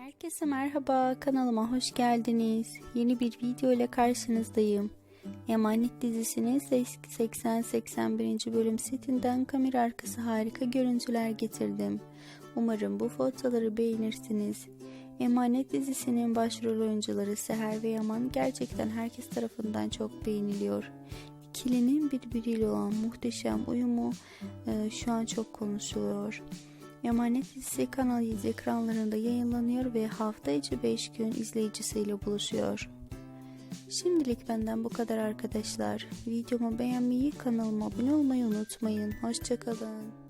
Herkese merhaba, kanalıma hoş geldiniz. Yeni bir video ile karşınızdayım. Emanet dizisinin 80-81. bölüm setinden kamera arkası harika görüntüler getirdim. Umarım bu fotoları beğenirsiniz. Emanet dizisinin başrol oyuncuları Seher ve Yaman gerçekten herkes tarafından çok beğeniliyor. İkilinin birbiriyle olan muhteşem uyumu e, şu an çok konuşuluyor. Emanet dizisi Kanal 7 ekranlarında yayınlanıyor ve hafta içi 5 gün izleyicisiyle buluşuyor. Şimdilik benden bu kadar arkadaşlar. Videomu beğenmeyi, kanalıma abone olmayı unutmayın. Hoşçakalın.